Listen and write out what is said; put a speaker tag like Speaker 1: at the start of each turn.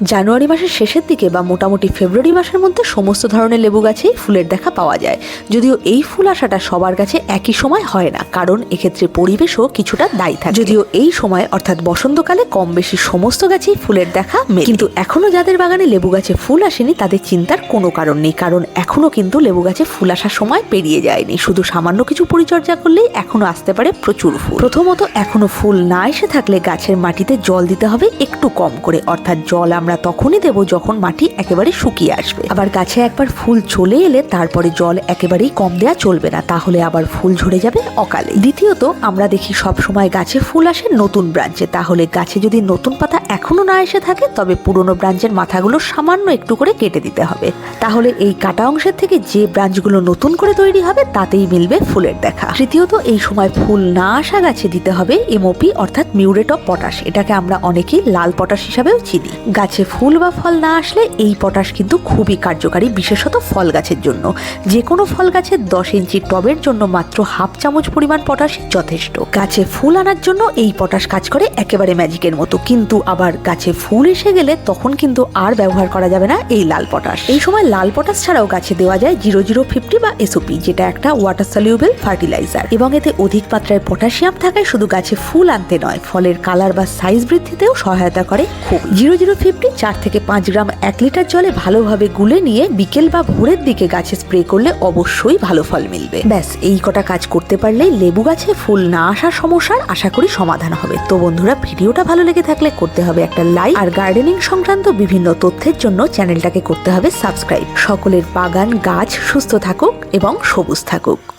Speaker 1: জানুয়ারি মাসের শেষের দিকে বা মোটামুটি ফেব্রুয়ারি মাসের মধ্যে সমস্ত ধরনের লেবু গাছেই ফুলের দেখা পাওয়া যায়। যদিও এই ফুল আসাটা সবার কাছে একই সময় হয় না, কারণ এক্ষেত্রে পরিবেশও কিছুটা দায়ী থাকে। যদিও এই সময়, অর্থাৎ বসন্তকালে কম বেশি সমস্ত গাছেই ফুলের দেখা মেলে। কিন্তু এখনও যাদের বাগানে লেবু গাছে ফুল আসেনি, তাদের চিন্তার কোনো কারণ নেই, কারণ এখনও কিন্তু লেবু গাছে ফুল আসার সময় পেরিয়ে যায়নি। শুধু সামান্য কিছু পরিচর্যা করলেই এখনও আসতে পারে প্রচুর ফুল। প্রথমত, এখনও ফুল না এসে থাকলে গাছের মাটিতে জল দিতে হবে একটু কম করে, অর্থাৎ জল আমরা তখনই দেব যখন মাটি একেবারে শুকিয়ে আসবে। আবার গাছে একবার ফুল চলে এলে তারপরে জল একেবারেই কম দেওয়া চলবে না, তাহলে আবার ফুল ঝরে যাবে অকালে। দ্বিতীয়ত, আমরা দেখি সব সময় গাছে ফুল আসে নতুন ব্রাঞ্চে, তাহলে গাছে যদি নতুন পাতা এখনও না এসে থাকে, তবে পুরনো ব্রাঞ্চের মাথাগুলো সামান্য একটু করে কেটে দিতে হবে। তাহলে এই কাটা অংশের থেকে যে ব্রাঞ্চগুলো নতুন করে তৈরি হবে, তাতেই মিলবে ফুলের দেখা। তৃতীয়ত, এই সময় ফুল না আসা গাছে দিতে হবে এমওপি অর্থাৎ মিউরেট অফ পটাশ, এটাকে আমরা অনেকেই লাল পটাশ হিসাবেও চিনি। গাছে ফুল বা ফল না আসলে এই পটাশ কিন্তু খুবই কার্যকারী, বিশেষত ফল গাছের জন্য। যে কোনো ফল গাছের দশ ইঞ্চি টবের জন্য মাত্র হাফ চামচ পরিমাণ পটাশই যথেষ্ট। গাছে ফুল আনার জন্য এই পটাশ কাজ করে একেবারে ম্যাজিকের মতো। কিন্তু আবার গাছে ফুল এসে গেলে তখন কিন্তু আর ব্যবহার করা যাবে না এই লাল পটাশ। এই সময় লাল পটাশ ছাড়াও গাছে দেওয়া যায় জিরো জিরো ফিফটি বা এসওপি, যেটা একটা ওয়াটার সলিউবেল ফার্টিলাইজার এবং এতে অধিক মাত্রায় পটাশিয়াম থাকায় শুধু গাছে ফুল আনতে নয়, ফলের কালার বা সাইজ বৃদ্ধিতেও সহায়তা করে খুব। জিরো জিরো ফিফটি চার থেকে পাঁচ গ্রাম এক লিটার জলে ভালোভাবে গুলে নিয়ে বিকেল বা ভোরের দিকে গাছে স্প্রে করলে অবশ্যই ভালো ফল মিলবে। ব্যাস, এই কটা কাজ করতে পারলে লেবু গাছে ফুল না আসার সমস্যার আশা করি সমাধান হবে। তো বন্ধুরা, ভিডিওটা ভালো লেগে থাকলে করতে হবে একটা লাইক আর গার্ডেনিং সংক্রান্ত বিভিন্ন তথ্যের জন্য চ্যানেলটাকে করতে হবে সাবস্ক্রাইব সকলের বাগান, গাছ সুস্থ থাকুক এবং সবুজ থাকুক।